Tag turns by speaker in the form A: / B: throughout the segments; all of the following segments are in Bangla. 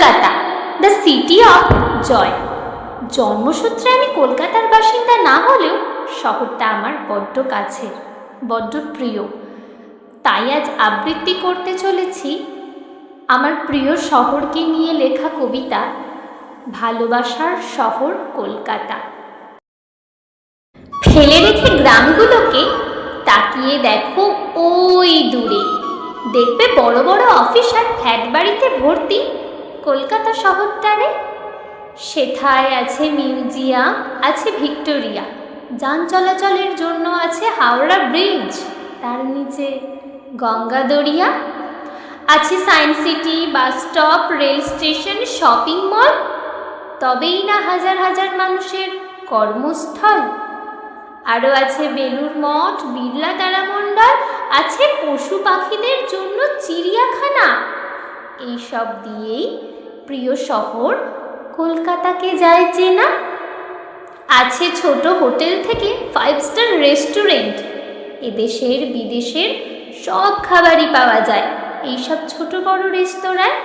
A: Kolkata the city of joy জন্মসূত্রে আমি কলকাতার বাসিন্দা না হলেও শহরটা আমার বড্ড কাছের, বড্ড প্রিয়। তাই আজ আবৃত্তি করতে চলেছি আমার প্রিয় শহরকে নিয়ে লেখা কবিতা, ভালোবাসার শহর কলকাতা। ফেলে রেখে গ্রামগুলোকে তাকিয়ে দেখো ওই দূরে। দেখবে বড় বড় অফিস আর ফ্ল্যাট বাড়িতে ভর্তি কলকাতা শহরটারে? সেথায় আছে মিউজিয়াম, আছে ভিক্টোরিয়া। যান চলাচলের জন্য আছে হাওড়া ব্রিজ। তার নিচে গঙ্গা দরিয়া আছে science city, bus stop, rail station, shopping mall. তবেই না হাজার হাজার মানুষের কর্মস্থল। আরও আছে বেলুর মঠ, বিড়লা তারামণ্ডল, আছে পশু পাখিদের জন্য চিড়িয়াখানা। এইসব দিয়েই প্রিয় শহর কলকাতাকে যায় চেনা। আছে ছোট হোটেল থেকে ফাইভ স্টার রেস্টুরেন্ট এদেশের বিদেশের সব খাবারই পাওয়া যায়। এইসব ছোট বড় রেস্তোরাঁয়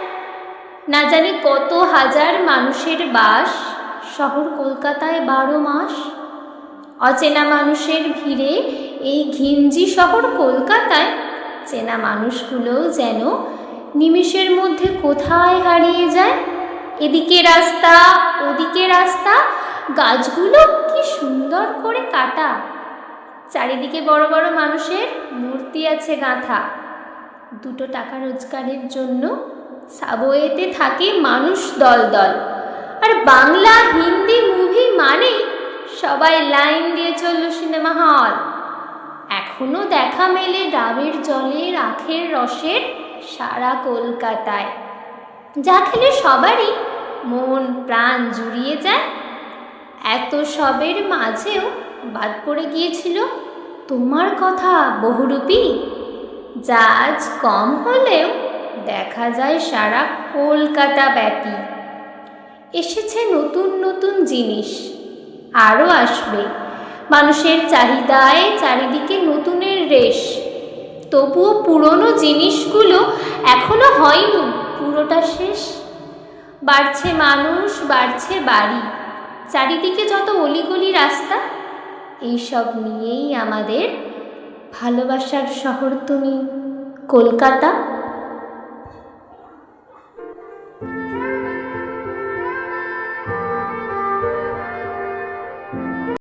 A: না জানি কত হাজার মানুষের বাস শহর কলকাতায় বারো মাস। অচেনা মানুষের ভিড়ে এই ঘিঞ্জি শহর কলকাতায়। চেনা মানুষগুলোও যেন নিমেষের মধ্যে কোথায় হারিয়ে যায়? এদিকে রাস্তা, ওদিকে রাস্তা, গাছগুলো কি সুন্দর করে কাটা। চারিদিকে বড় বড় মানুষের মূর্তি আছে গাঁথা। দুটো টাকা রোজগারের জন্য সাবওয়েতে থাকে মানুষ দল দল। আর বাংলা হিন্দি মুভি মানেই সবাই লাইন দিয়ে চলল সিনেমা হল। এখনও দেখা মেলে ডাবের জলের আখের রসের সারা কলকাতায়। যা খেলে সবারই মন প্রাণ জুড়িয়ে যায়, এত সবের মাঝেও বাদ পড়ে গিয়েছিল তোমার কথা বহুরূপী, যা আজ কম হলেও দেখা যায় সারা কলকাতা ব্যাপী এসেছে নতুন নতুন জিনিস, আরও আসবে। মানুষের চাহিদায় চারিদিকে নতুনের রেশ তবুও পুরনো জিনিসগুলো এখনও হয়নি। পুরোটা শেষ। বাড়ছে মানুষ, বাড়ছে বাড়ি। চারিদিকে যত অলিগলি রাস্তা, এইসব নিয়েই আমাদের ভালোবাসার শহর তুমি। কলকাতা